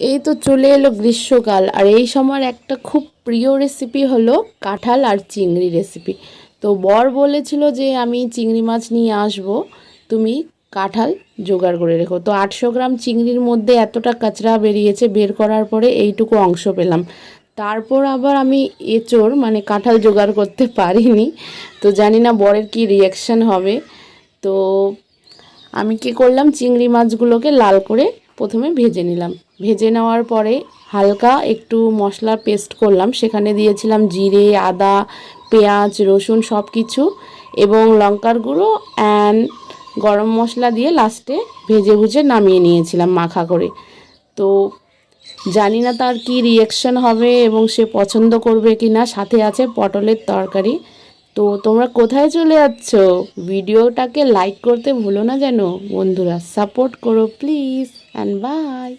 এই তো চলে এলো গ্রীষ্মকাল, আর এই সময় একটা খুব প্রিয় রেসিপি হলো কাঁঠাল আর চিংড়ি রেসিপি তো বর বলেছিল যে আমি চিংড়ি মাছ নিয়ে আসব, তুমি কাঁঠাল জোগাড় করে রেখো। তো আটশো গ্রাম চিংড়ির মধ্যে এতটা কাঁচরা বেরিয়েছে, বের করার পরে এইটুকু অংশ পেলাম। তারপর আবার আমি এঁচোড় মানে কাঁঠাল জোগাড় করতে পারিনি। তো জানি না বরের কি রিয়াকশান হবে। তো আমি কি করলাম, চিংড়ি মাছগুলোকে লাল করে প্রথমে ভেজে নিলাম। ভেজে নেওয়ার পরে হালকা একটু মশলা পেস্ট করলাম। সেখানে দিয়েছিলাম জিরে, আদা, পেঁয়াজ, রসুন সব কিছু এবং লঙ্কার গুঁড়ো অ্যান্ড গরম মশলা দিয়ে লাস্টে ভেজে ভুজে নামিয়ে নিয়েছিলাম মাখা করে। তো জানি না তার কি রিয়াকশন হবে এবং সে পছন্দ করবে কি না সাথে আছে পটলের তরকারি। তো তোমরা কোথায় চলে যাচ্ছ? ভিডিওটাকে লাইক করতে ভুলো না যেন। বন্ধুরা সাপোর্ট করো প্লিজ অ্যান্ড বাই